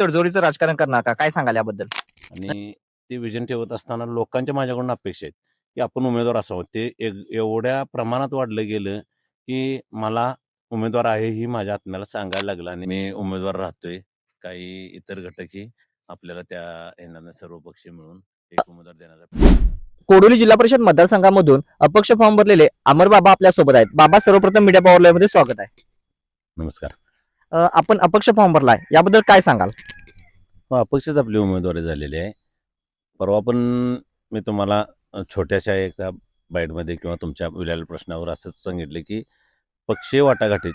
तडजोडीचं राजकारण करणार का? काय सांगाल याबद्दल? आणि ते विजन ठेवत असताना लोकांच्या माझ्याकडून अपेक्षा आहेत की आपण उमेदवार असावं. ते एवढ्या प्रमाणात वाढलं गेलं की मला उमेदवार आहे ही माझ्या आत्म्याला सांगायला लागलं आणि मी उमेदवार राहतोय. काही इतर घटकही आपल्याला त्या येणार सर्व पक्ष मिळून एक उमेदवार देण्याचा. कोडोली जिल्हा परिषद मतदारसंघामधून अपक्ष फॉर्म भरलेले अमर बाबा आपल्यासोबत आहेत. बाबा सर्वप्रथम मीडिया पॉवर मध्ये स्वागत आहे. नमस्कार. आपण अपक्ष फॉर्म भरलाय याबद्दल काय सांगाल? हो, अपक्षच आपली उमेदवारी झालेली आहे. परवा पण मी तुम्हाला छोट्याशा एका बाईटमध्ये किंवा तुमच्या विलेल्या प्रश्नावर असंच सांगितलं की पक्षीय वाटाघाटीत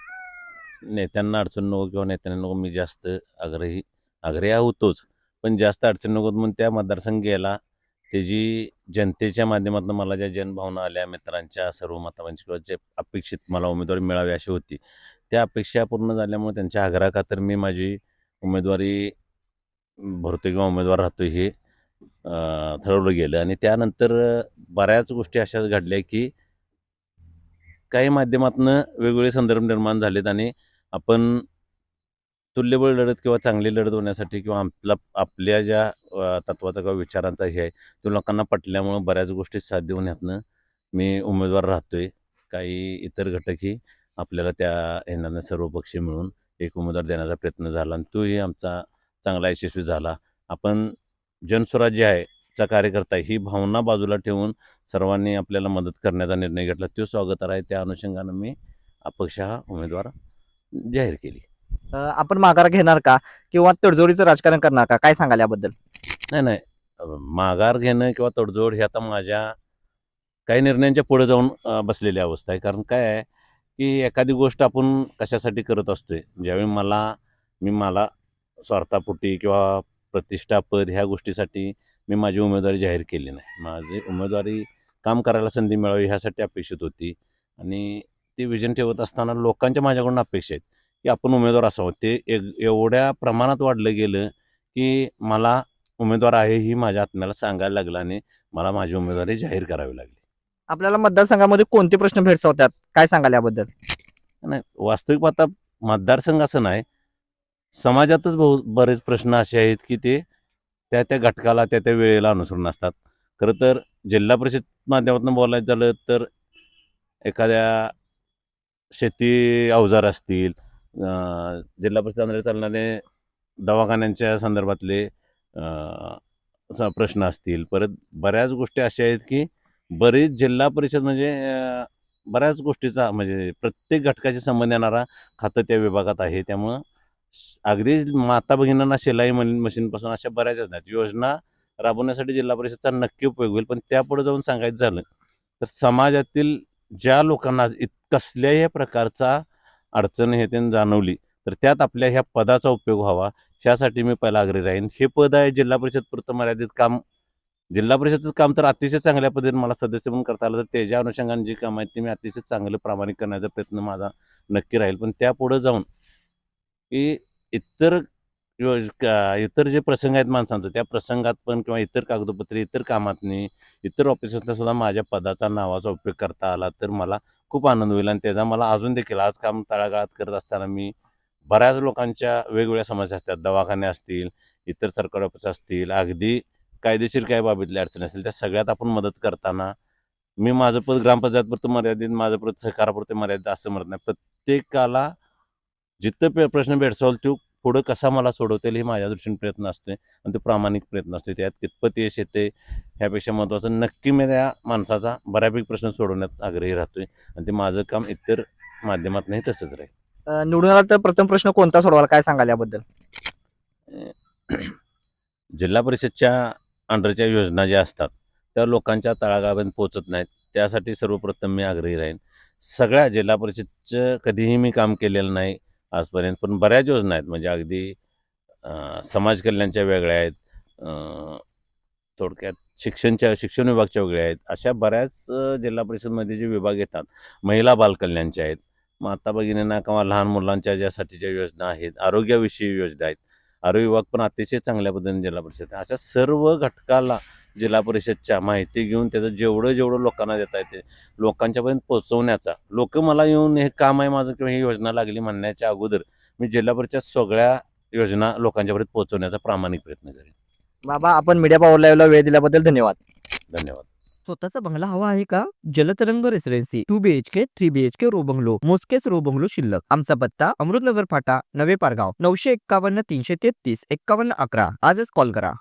नेत्यांना अडचण नको किंवा नेत्यांना नको मी जास्त आग्रही आग्रही होतोच पण जास्त अडचण नको म्हणून त्या मतदारसंघ गेला त्याची जनतेच्या माध्यमातून मला ज्या जनभावना आल्या मित्रांच्या सर्व मतांची किंवा जे अपेक्षित मला उमेदवारी मिळावी अशी होती त्या अपेक्षा पूर्ण झाल्यामुळे त्यांच्या आग्रहाखातर मी माझी उमेदवारी भरतो किंवा उमेदवार राहतो हे ठरवलं गेलं. आणि त्यानंतर बऱ्याच गोष्टी अशा घडल्या की काही माध्यमातून वेगवेगळे संदर्भ निर्माण झालेत आणि आपण तुल्यबळ लढत किंवा चांगली लढत होण्यासाठी किंवा आपला आपल्या ज्या तत्वाचा किंवा विचारांचा हे आहे तो लोकांना पटल्यामुळं बऱ्याच गोष्टी साध्य होण्यातनं मी उमेदवार राहतो आहे काही इतर घटकही आपल्याला त्या येणाऱ्या सर्व पक्ष मिळून एक उमेदवार देण्याचा प्रयत्न झाला आणि तोही आमचा चांगला यशस्वी झाला. आपण जनस्वराज्य आहे चा कार्यकर्ता ही भावना बाजूला ठेवून सर्वांनी आपल्याला मदत करण्याचा निर्णय घेतला. तो स्वागतार आहे. त्या अनुषंगानं मी अपक्ष हा उमेदवार जाहीर केली. आपण माघार घेणार का? किंवा तडजोडीचं राजकारण करणार का? काय सांगाल याबद्दल? नाही नाही. माघार घेणं किंवा तडजोड हे आता माझ्या काही निर्णयांच्या पुढे जाऊन बसलेली अवस्था आहे. कारण काय आहे? की एखादी गोष्ट आपण कशासाठी करत असतोय? ज्यावेळी मला मी मला स्वार्थापोटी किंवा प्रतिष्ठापद ह्या गोष्टीसाठी मी माझी उमेदवारी जाहीर केली नाही. माझी उमेदवारी काम करायला संधी मिळावी ह्यासाठी अपेक्षित होती. आणि ते विजन ठेवत असताना लोकांच्या माझ्याकडून अपेक्षा आहेत की आपण उमेदवार असावं. ते एक एवढ्या प्रमाणात वाढलं गेलं की मला उमेदवार आहे ही माझ्या आत्म्याला सांगायला लागलं आणि मला माझी उमेदवारी जाहीर करावी लागली. आपल्याला मतदारसंघामध्ये कोणते प्रश्न भेडसावतात? काय सांगाल याबद्दल? नाही वास्तविक पाहता मतदारसंघ असं नाही. समाजातच बहु बरेच प्रश्न असे आहेत की ते त्या त्या घटकाला त्या त्या वेळेला अनुसरून असतात. खरं तर जिल्हा परिषद माध्यमातून बोलायचं झालं तर एखाद्या शेती अवजार असतील जिल्हा परिषद चालणारे दवाखान्यांच्या संदर्भातले स- प्रश्न असतील. परत बऱ्याच गोष्टी अशा आहेत की बरेच जिल्हा परिषद म्हणजे बऱ्याच गोष्टीचा म्हणजे प्रत्येक घटकाशी संबंध येणारा खातं त्या विभागात आहे. त्यामुळं अगदी माता भगिनींना शिलाई मशीन मशीनपासून अशा बऱ्याचच नाहीत. योजना राबवण्यासाठी जिल्हा परिषदचा नक्की उपयोग होईल. पण त्यापुढे जाऊन सांगायचं झालं तर समाजातील ज्या लोकांना इत कसल्याही प्रकारचा अडचण हे त्यांनी जाणवली तर त्यात आपल्या ह्या पदाचा उपयोग व्हावा. ह्यासाठी मी पहिला आग्रही राहीन. हे पद आहे जिल्हा परिषद पुरतं मर्यादित काम जिल्हा परिषदचं काम तर अतिशय चांगल्या पद्धतीने मला सदस्य म्हणून करता आलं. तर त्याच्या अनुषंगाने जी काम आहेत ते मी अतिशय चांगलं प्रामाणिक करण्याचा प्रयत्न माझा नक्की राहील. पण त्यापुढं जाऊन की इतर का- इतर जे प्रसंग आहेत माणसांचं त्या प्रसंगात पण किंवा इतर कागदपत्रे इतर कामातनी इतर ऑफिसर्सना सुद्धा माझ्या पदाचा नावाचा उपयोग करता आला तर मला खूप आनंद होईल. आणि त्याचा मला अजून देखील आज काम तळागाळात करत असताना मी बऱ्याच लोकांच्या वेगवेगळ्या समस्या असतात. दवाखाने असतील इतर सरकारी ऑफिस असतील अगदी कायदेशीर काय बाबीतल्या अडचणी असतील त्या सगळ्यात आपण मदत करताना मी माझं पद ग्रामपंचायतपुरतं मर्यादित माझं पद सहकारापुरतं मर्यादित असं म्हणत नाही. प्रत्येकाला जिथं प्रश्न भेडसावल तो पुढं कसा मला सोडवता येईल हे माझ्या दृष्टीने प्रयत्न असतोय आणि तो प्रामाणिक प्रयत्न असतो त्यात कितपत यश येते ह्यापेक्षा महत्त्वाचं नक्की मी त्या माणसाचा बऱ्यापैकी प्रश्न सोडवण्यात आग्रही राहतोय आणि ते माझं काम इतर माध्यमातूनही तसंच राहील. निवडून आला तर प्रथम प्रश्न कोणता सोडवाल? काय सांगाल याबद्दल? जिल्हा परिषदच्या अंडरच्या योजना ज्या असतात त्या लोकांच्या तळागाळापर्यंत पोचत नाहीत. त्यासाठी सर्वप्रथम मी आग्रही राहीन. सगळ्या जिल्हा परिषदचं कधीही मी काम केलेलं नाही आजपर्यंत पण बऱ्याच योजना आहेत. म्हणजे अगदी समाज कल्याणच्या वेगळ्या आहेत थोडक्यात शिक्षणच्या शिक्षण विभागच्या वेगळ्या आहेत. अशा बऱ्याच जिल्हा परिषदमध्ये जे विभाग येतात महिला बालकल्याणच्या आहेत. माता भगिनींना किंवा लहान मुलांच्या ज्यासाठीच्या योजना आहेत आरोग्याविषयी योजना आहेत आरोग्य विभाग पण अतिशय चांगल्या पद्धतीने जिल्हा परिषद. अशा सर्व घटकाला जिल्हा परिषदच्या माहिती घेऊन त्याचं जेवढं जेवढं लोकांना देता येते लोकांच्यापर्यंत पोहोचवण्याचा लोक मला येऊन हे काम आहे माझं किंवा ही योजना लागली म्हणण्याच्या अगोदर मी जिल्हा परिषद सगळ्या योजना लोकांच्यापर्यंत पोहोचवण्याचा प्रामाणिक प्रयत्न करेन. बाबा आपण मीडिया पॉवर लाईव्हला वेळ दिल्याबद्दल धन्यवाद. धन्यवाद. स्वतःचा बंगला हवा आहे का? Jaltarang residency two BHK three BHK row bungalow मोजकेच रो बंगलो शिल्लक. आमचा पत्ता अमृतनगर फाटा नवे पारगाव नऊशे एक्कावन्न तीनशे तेहतीस एक्कावन्न अकरा. आजच कॉल करा.